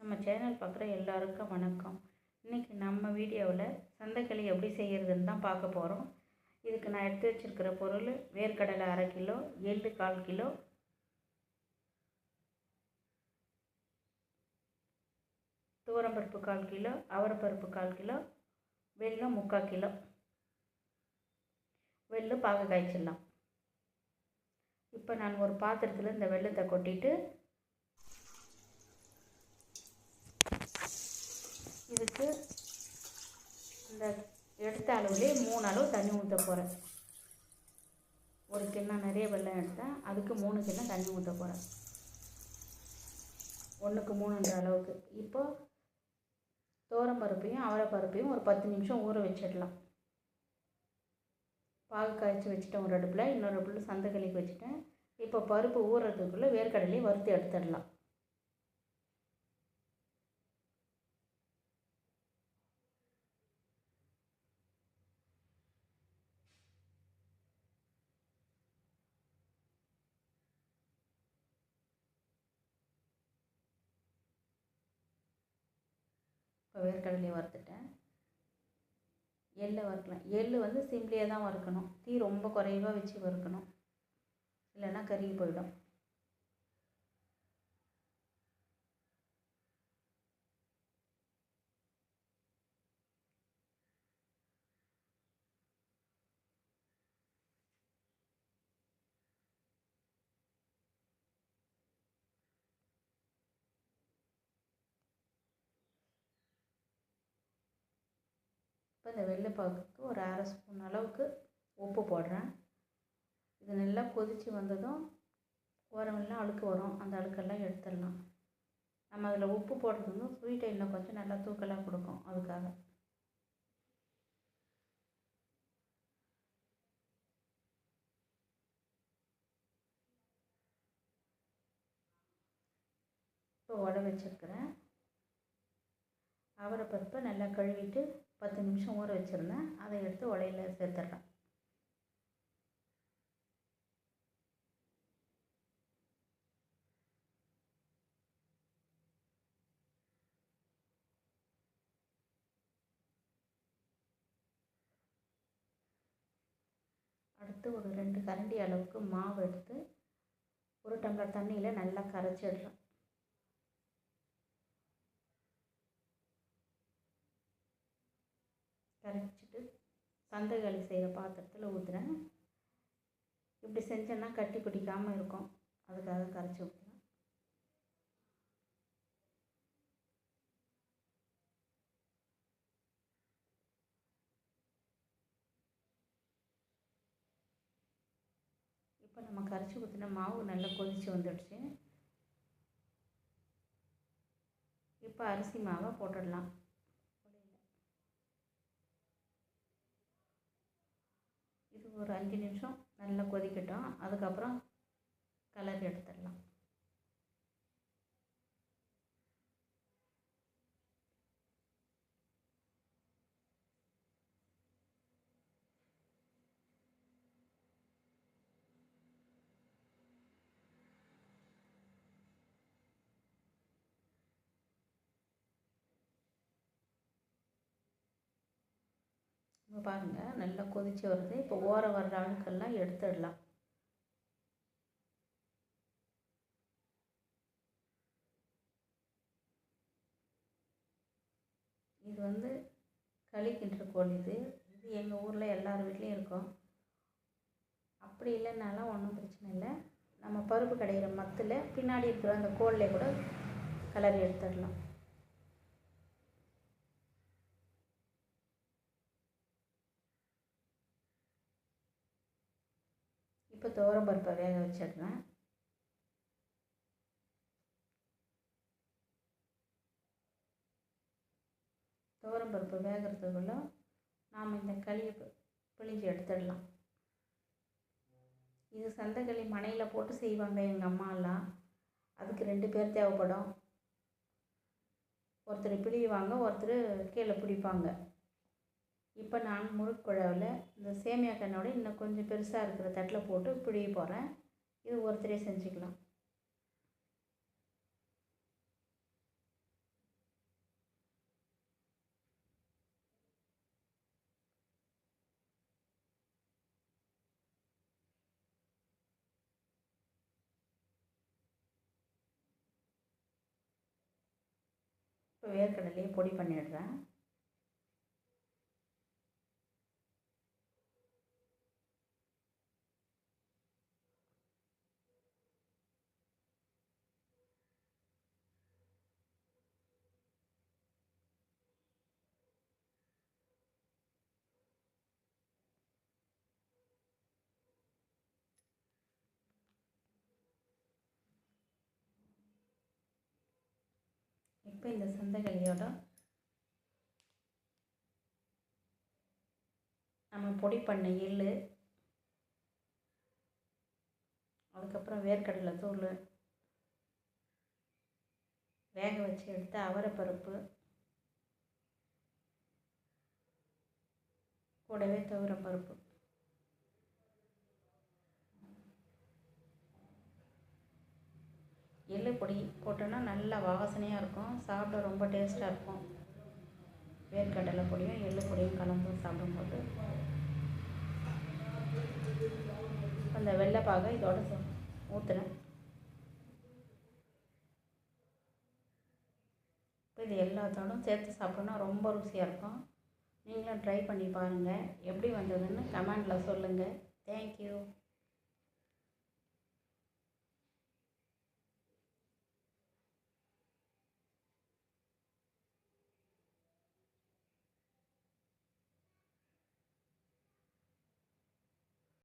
நம்ம சேனல் பார்க்குற எல்லாருக்கும் வணக்கம். இன்றைக்கி நம்ம வீடியோவில் சந்தைக்களி எப்படி செய்கிறதுன்னு தான் பார்க்க போகிறோம். இதுக்கு நான் எடுத்து வச்சுருக்கிற பொருள் வேர்க்கடலை அரை கிலோ எள்ளு கால் கிலோ. துவரம்பருப்பு கால் கிலோ அவரைப்பருப்பு கால் கிலோ வெல்லம் முக்கால் கிலோ. வெள்ளம் பாக காய்ச்சிடலாம் இப்போ நான் ஒரு பாத்திரத்தில் இந்த வெள்ளத்தை கொட்டிட்டு இதுக்கு இந்த எடுத்த அளவுலேயே மூணு அளவு தண்ணி ஊற்ற போகிறேன் ஒரு கிண்ணம் நிறைய வெள்ளம் எடுத்தேன். அதுக்கு மூணு கிண்ணம் தண்ணி ஊற்ற போகிறேன் ஒன்றுக்கு மூணுன்ற அளவுக்கு. இப்போ பருப்பையும் அவரைப்பருப்பையும் ஒரு பத்து நிமிஷம் ஊற வச்சிடலாம். பாகு காய்ச்சி வச்சுட்டேன் ஒரு அடுப்பில். இன்னொரு அடுப்பில் சந்தைக்களிக்கு வச்சுட்டேன். இப்போ பருப்பு ஊறுறதுக்குள்ளே வேர்க்கடலையும் வறுத்து எடுத்துடலாம். இப்போ வேர்க்கடலையை வறுத்துட்டேன். எள்ளை வறுக்கலாம். எள் வந்து சிம்லியாக தான் வறுக்கணும். தீ ரொம்ப குறைவாக வச்சு வறுக்கணும். இல்லைன்னா கருகி போயிடும் இப்போ இந்த வெள்ளைப்பாகுக்கு ஒரு அரை ஸ்பூன் அளவுக்கு உப்பு போடுறேன். இது நல்லா கொதித்து வந்ததும் ஓரமெல்லாம் அழுக்கு வரும். அந்த அழுக்கெல்லாம் எடுத்துடலாம். நம்ம அதில் உப்பு போடுறது வந்து ஸ்வீட்டை இன்னும் கொஞ்சம் நல்லா தூக்கலாக கொடுக்கும் அதுக்காக. இப்போ உட வச்சுருக்கிறேன். அவரைப்பருப்பை நல்லா கழுவிட்டு பத்து நிமிஷம் ஊற வச்சுருந்தேன். அதை எடுத்து உலையில் சேர்த்துட்றேன் அடுத்து ஒரு ரெண்டு கரண்டி அளவுக்கு மாவு எடுத்து ஒரு டம்ளர் தண்ணியில் நல்லா கரைச்சிடுறேன். கரைச்சிட்டு சந்தைகளி செய்கிற பாத்திரத்தில் ஊற்றுறேன் இப்படி செஞ்சேன்னா கட்டி பிடிக்காமல் இருக்கும். அதுக்காக கரைச்சி ஊற்றுறேன் இப்போ நம்ம கரைச்சி ஊற்றின மாவு நல்லா கொதித்து வந்துடுச்சு. இப்போ அரிசி மாவை போட்டுடலாம் இது ஒரு அஞ்சு நிமிஷம் நல்லா கொதிக்கட்டும். அதுக்கப்புறம் கலர் எடுத்துடலாம் இப்போ பாருங்கள் நல்லா கொதித்து வருது. இப்போ ஓர வர்ற அழுக்கெல்லாம் எடுத்துடலாம். இது வந்து களி கிண்டுற கோல் இது. இது எங்கள் ஊரில் எல்லார் வீட்லேயும் இருக்கும். அப்படி இல்லைனாலும் ஒன்றும் பிரச்சனை இல்லை. நம்ம பருப்பு கடைகிற மத்தில் பின்னாடி இருக்கிற அந்த கோல்லே கூட கலர் எடுத்துடலாம். இப்போ துவரம் பருப்பை வேக வச்சிடுறேன் துவரம் பருப்பு வேகிறதுக்குள்ள நாம் இந்த களியை பிழிஞ்சு எடுத்துடலாம். இது சந்தைக்களி மனையில் போட்டு செய்வாங்க எங்கள் அம்மாலாம். அதுக்கு ரெண்டு பேர் தேவைப்படும். ஒருத்தர் பிழியுவாங்க ஒருத்தர் கீழே பிடிப்பாங்க. இப்போ நான் முழுக்குழாவில் இந்த சேமியா கண்ணோட இன்னும் கொஞ்சம் பெருசாக இருக்கிற தட்டில் போட்டு பிழிய போகிறேன் இது ஒருத்தரே செஞ்சுக்கலாம். இப்போ வேர்க்கடலையே பொடி பண்ணிடுறேன். இப்போ இந்த சந்தகளியோட நம்ம பொடி பண்ண எள்ளு அதுக்கப்புறம் வேர்க்கடலை தூள் வேக வச்சு எடுத்த அவரைப்பருப்பு கூடவே துவரப்பருப்பு எள்ளு பொடி போட்டோன்னா நல்லா வாசனையாக இருக்கும். சாப்பிட ரொம்ப டேஸ்ட்டாக இருக்கும். வேர்க்கடலை பொடியும் எள்ளு பொடியும் கலந்து சாப்பிடும்போது. அந்த வெள்ளைப்பாக இதோட ஊற்றுறேன் இது எல்லாத்தோடும் சேர்த்து சாப்பிட்டோன்னா ரொம்ப ருசியாக இருக்கும். நீங்களும் ட்ரை பண்ணி பாருங்கள் எப்படி வந்ததுன்னு கமெண்டில் சொல்லுங்கள் தேங்க்யூ